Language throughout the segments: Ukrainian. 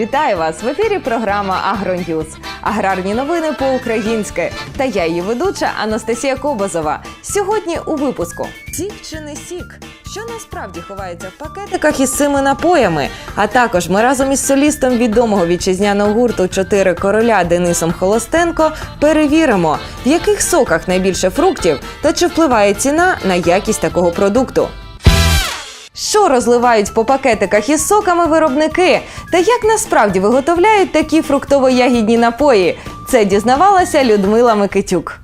Вітаю вас в ефірі. Програма «Агроньюз». Аграрні новини по-українськи. Та я її ведуча Анастасія Кобозова. Сьогодні у випуску сік чи не сік? Що насправді ховається в пакетиках із цими напоями? А також ми разом із солістом відомого вітчизняного гурту Чотири короля Денисом Холостенко перевіримо, в яких соках найбільше фруктів та чи впливає ціна на якість такого продукту. Що розливають по пакетиках із соками виробники? Та як насправді виготовляють такі фруктово-ягідні напої? Це дізнавалася Людмила Микитюк.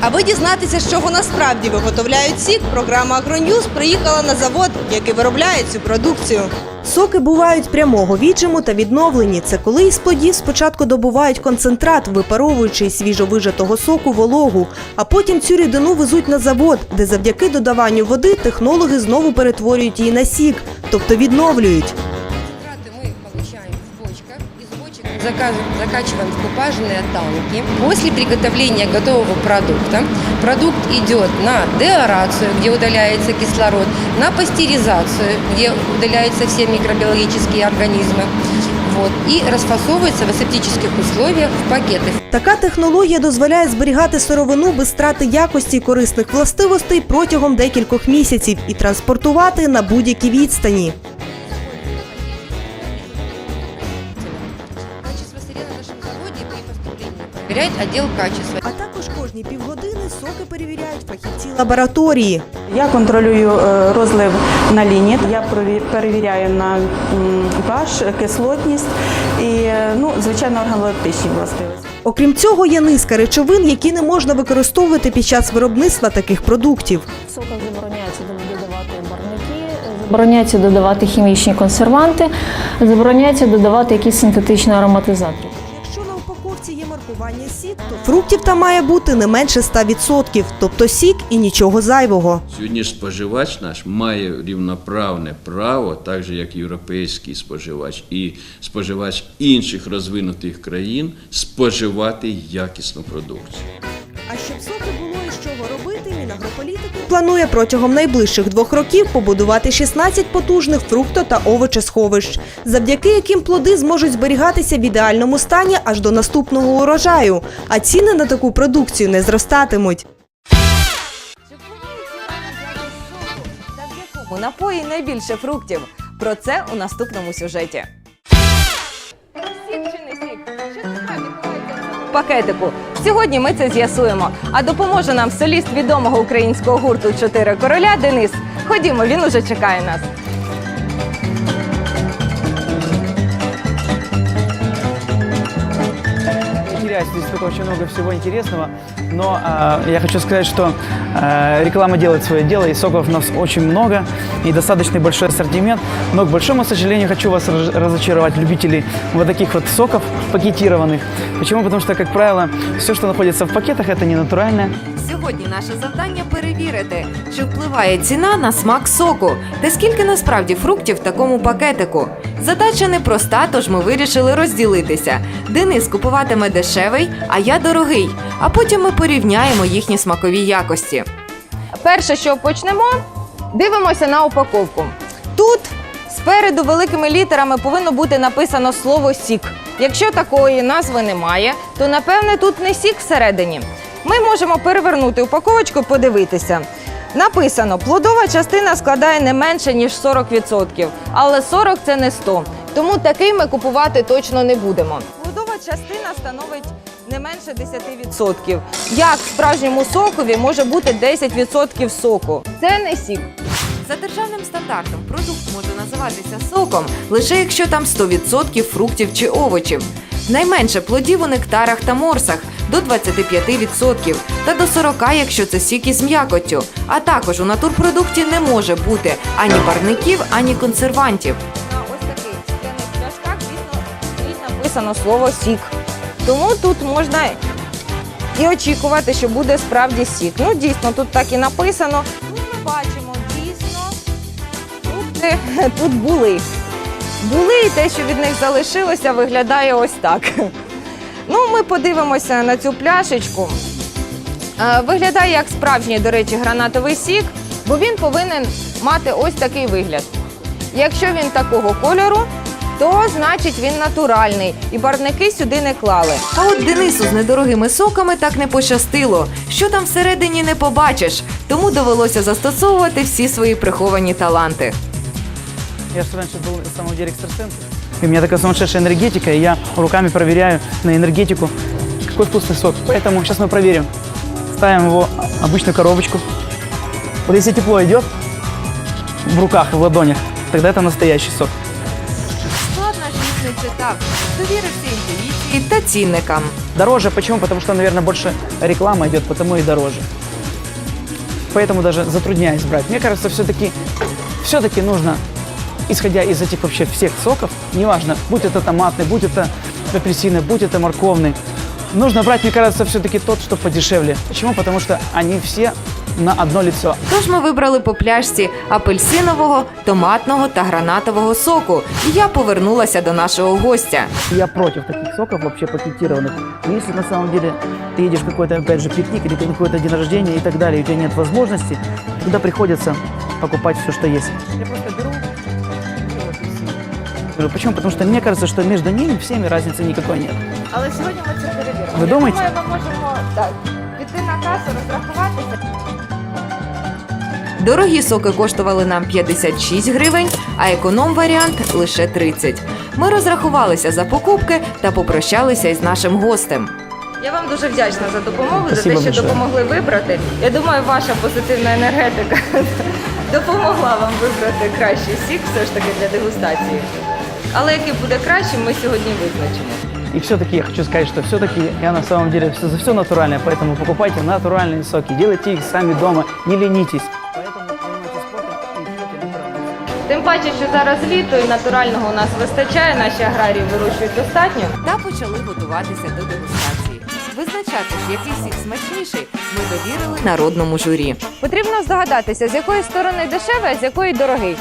Аби дізнатися, з чого насправді виготовляють сік, програма «Агроньюз» приїхала на завод, який виробляє цю продукцію. Соки бувають прямого віджиму та відновлені. Це коли із плодів спочатку добувають концентрат, випаровуючи із свіжовижатого соку вологу, а потім цю рідину везуть на завод, де завдяки додаванню води технологи знову перетворюють її на сік, тобто відновлюють. закачиваем в купажные танки. После приготовления готового продукта продукт идет на деорацию, где удаляется кислород, на пастеризацию, где удаляются все микробиологические организмы. Вот, и расфасовывается в асептических условиях в пакеты. Така технологія дозволяє зберігати сировину без страти якості і корисних властивостей протягом декількох місяців і транспортувати на будь-якій відстані. Проверяет отдел качества. А також кожні півгодини соки перевіряють фахівці лабораторії. Я контролюю е, розлив на лінії. Я прові- перевіряю на pH, кислотність і е, ну, звичайно органолептичні властивості. Окрім цього, є низка речовин, які не можна використовувати під час виробництва таких продуктів. В соках забороняється додавати барвники, забороняється додавати хімічні консерванти, забороняється додавати якісь синтетичні ароматизатори. Є маркування сік, то фруктів там має бути не менше 100%, тобто сік і нічого зайвого. Сьогодні споживач наш має рівноправне право, так же як європейський споживач і споживач інших розвинутих країн, споживати якісну продукцію. А щоб соки було планує протягом найближчих двох років побудувати 16 потужних фрукто та овочесховищ, завдяки яким плоди зможуть зберігатися в ідеальному стані аж до наступного урожаю, а ціни на таку продукцію не зростатимуть. Та в якому напої найбільше фруктів? Про це у наступному сюжеті. Пакетику? Сьогодні ми це з'ясуємо. А допоможе нам соліст відомого українського гурту Чотири короля Денис. Ходімо, він уже чекає нас. теряюсь, здесь столько очень много всего интересного, но а, я хочу сказать, что а, реклама делает свое дело, и соков у нас очень много, и достаточно большой ассортимент, но, к большому сожалению, хочу вас раз- разочаровать, любителей вот таких вот соков пакетированных. Почему? Потому что, как правило, все, что находится в пакетах, это не натуральное. Сьогодні наше завдання перевірити, чи впливає ціна на смак соку та скільки насправді фруктів в такому пакетику. Задача непроста, тож ми вирішили розділитися. Денис купуватиме дешевий, а я дорогий. А потім ми порівняємо їхні смакові якості. Перше, що почнемо, дивимося на упаковку. Тут спереду великими літерами повинно бути написано слово сік. Якщо такої назви немає, то напевне тут не сік всередині. Ми можемо перевернути упаковочку подивитися. Написано, плодова частина складає не менше, ніж 40%, але 40 це не 100. Тому такий ми купувати точно не будемо. Плодова частина становить не менше 10%. Як в справжньому сокові може бути 10% соку? Це не сік. За державним стандартом продукт може називатися соком лише якщо там 100% фруктів чи овочів. Найменше плодів у нектарах та морсах до 25% та до 40%, якщо це сік із м'якоттю. А також у натурпродукті не може бути ані барників, ані консервантів. На ось таких пляшках, написано слово сік. Тому тут можна і очікувати, що буде справді сік. Ну, дійсно, тут так і написано. Ну, ми бачимо, дійсно, фрукти тут були. Були і те, що від них залишилося, виглядає ось так. Ну, ми подивимося на цю пляшечку. Е, Виглядає як справжній, до речі, гранатовий сік, бо він повинен мати ось такий вигляд. Якщо він такого кольору, то значить він натуральний, і барвники сюди не клали. А от Денису з недорогими соками так не пощастило. Що там всередині не побачиш, тому довелося застосовувати всі свої приховані таланти. Я раньше был на самом деле экстрасенсом. И у меня такая сумасшедшая энергетика, и я руками проверяю на энергетику, какой вкусный сок. Поэтому сейчас мы проверим. Ставим его в обычную коробочку. Вот если тепло идет в руках и в ладонях, тогда это настоящий сок. Склад наш міцний так, довірився інтуїції та цінникам. Дороже почему? Потому что, наверное, больше реклама идет, потому и дороже. Поэтому даже затрудняюсь брать. Мне кажется, все-таки все-таки нужно, исходя из этих вообще всех соков, неважно, будь это томатный, будь это апельсиновый, будь это морковный, нужно брать, мне кажется, все-таки тот, что подешевле. Почему? Потому что они все на одно лицо. Тож ми вибрали по пляшці апельсинового, томатного та гранатового соку. І я повернулася до нашого гостя. Я против таких соков вообще пакетированных. Но если на самом деле ты едешь в какой-то, опять же, пикник или какой-то день рождения и так далее, и у тебя нет возможности, тогда приходится покупать все, что есть. Я просто беру Говорю, Почему? Потому что мне кажется, что между ними всеми разницы никакой нет. Але сьогодні ми це перевіримо. Ви думаєте? Я думаю, ми можемо так піти на касу, розрахуватися. Дорогі соки коштували нам 56 гривень, а економ-варіант лише 30. Ми розрахувалися за покупки та попрощалися із нашим гостем. Я вам дуже вдячна за допомогу, Спасибо за те, що большое. допомогли вибрати. Я думаю, ваша позитивна енергетика допомогла вам вибрати кращий сік все ж таки для дегустації. Але який буде кращим, ми сьогодні визначимо. И все-таки я хочу сказать, что все-таки я на самом деле все, за все натуральное, поэтому покупайте натуральные соки, делайте их сами дома, не ленитесь. Поэтому занимайтесь спортом и пейте натуральные Тим паче, що зараз літо і натурального у нас вистачає, наші аграрії вирощують достатньо. Та почали готуватися до дегустації. Визначати ж, який сік смачніший, ми довірили народному журі. Потрібно здогадатися, з якої сторони дешевий, а з якої дорогий.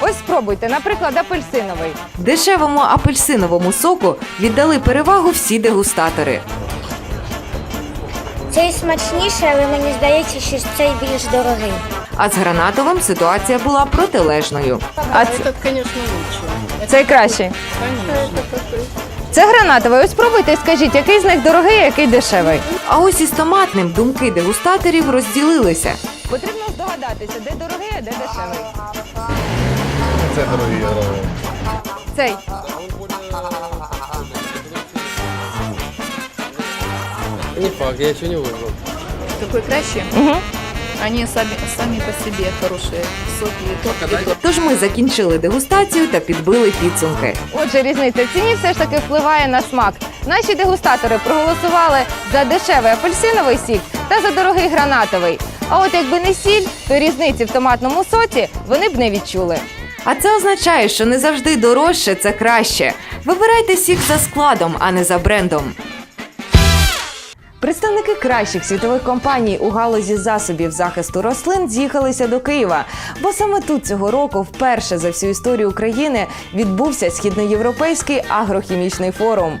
Ось спробуйте, наприклад, апельсиновий. Дешевому апельсиновому соку віддали перевагу всі дегустатори. Цей смачніший, але мені здається, що цей більш дорогий. А з гранатовим ситуація була протилежною. А це, цей кращий. Це гранатовий. Ось спробуйте і скажіть, який з них дорогий, а який дешевий. А ось із томатним думки дегустаторів розділилися. Потрібно здогадатися, де дорогий, а де дешевий. Це дорогі гроші. Цей. Не факт, я ще не вибрав. Какой краще? Угу. Они сами, сами по себе хорошие соки. Тож ми закінчили дегустацію та підбили підсумки. Отже, різниця в ціні все ж таки впливає на смак. Наші дегустатори проголосували за дешевий апельсиновий сік та за дорогий гранатовий. А от якби не сіль, то різниці в томатному соці вони б не відчули. А це означає, що не завжди дорожче це краще. Вибирайте сік за складом, а не за брендом. Представники кращих світових компаній у галузі засобів захисту рослин з'їхалися до Києва, бо саме тут цього року вперше за всю історію України відбувся східноєвропейський агрохімічний форум.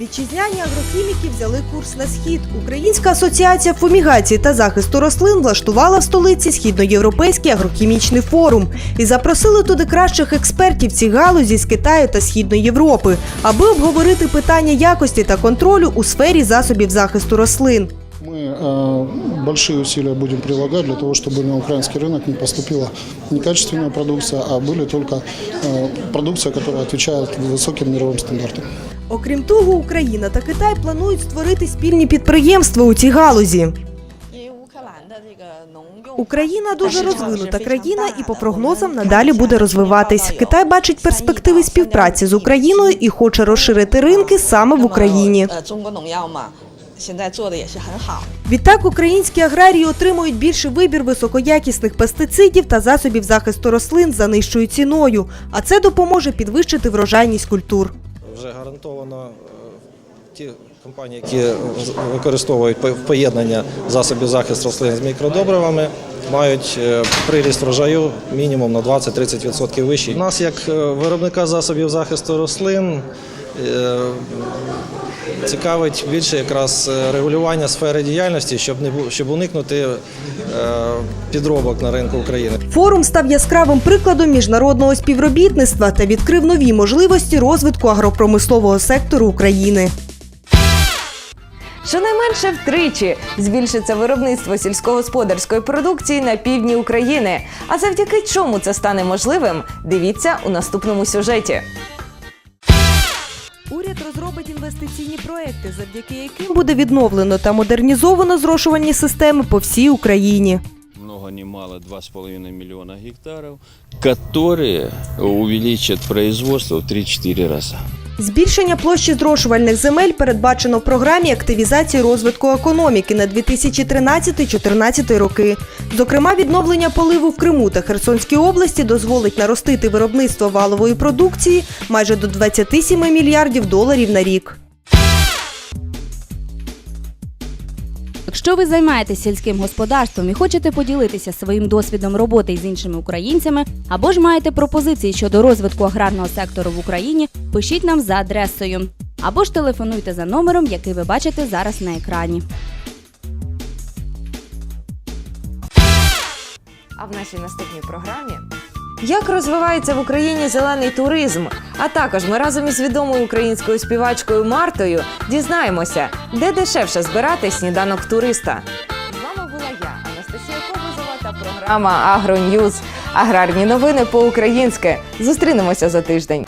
Вітчизняні агрохіміки взяли курс на схід. Українська асоціація фумігації та захисту рослин влаштувала в столиці східноєвропейський агрохімічний форум і запросили туди кращих експертів цій галузі з Китаю та Східної Європи, аби обговорити питання якості та контролю у сфері засобів захисту рослин. Мы э, большие усилия будем прилагать для того, чтобы на украинский рынок не поступила некачественная продукция, а были только э, продукция, которая отвечает высоким мировым стандартам. Окрім того, Україна та Китай планують створити спільні підприємства у цій галузі. Україна дуже розвинута країна, і по прогнозам надалі буде розвиватись. Китай бачить перспективи співпраці з Україною і хоче розширити ринки саме в Україні. Відтак українські аграрії отримують більший вибір високоякісних пестицидів та засобів захисту рослин за нижчою ціною, а це допоможе підвищити врожайність культур. Вже гарантовано е, ті компанії, які використовують по- поєднання засобів захисту рослин з мікродобривами, мають е, приріст врожаю мінімум на 20-30% вищий. У нас, як е, виробника засобів захисту рослин, цікавить більше якраз е, регулювання сфери діяльності, щоб не щоб уникнути е, підробок на ринку України. Форум став яскравим прикладом міжнародного співробітництва та відкрив нові можливості розвитку агропромислового сектору України. Щонайменше втричі збільшиться виробництво сільськогосподарської продукції на півдні України. А завдяки чому це стане можливим, дивіться у наступному сюжеті. Уряд розробить інвестиційні проекти, завдяки яким буде відновлено та модернізовано зрошувальні системи по всій Україні. много ни мало 2,5 миллиона гектаров, которые увеличат производство в 3-4 раза. Збільшення площі зрошувальних земель передбачено в програмі активізації розвитку економіки на 2013-2014 роки. Зокрема, відновлення поливу в Криму та Херсонській області дозволить наростити виробництво валової продукції майже до 27 мільярдів доларів на рік. Якщо ви займаєтесь сільським господарством і хочете поділитися своїм досвідом роботи з іншими українцями, або ж маєте пропозиції щодо розвитку аграрного сектору в Україні, пишіть нам за адресою або ж телефонуйте за номером, який ви бачите зараз на екрані. А в нашій наступній програмі як розвивається в Україні зелений туризм? А також ми разом із відомою українською співачкою Мартою дізнаємося, де дешевше збирати сніданок туриста. З вами була я, Анастасія Кобузова та програма Агроньюз. Аграрні новини по-українськи. Зустрінемося за тиждень.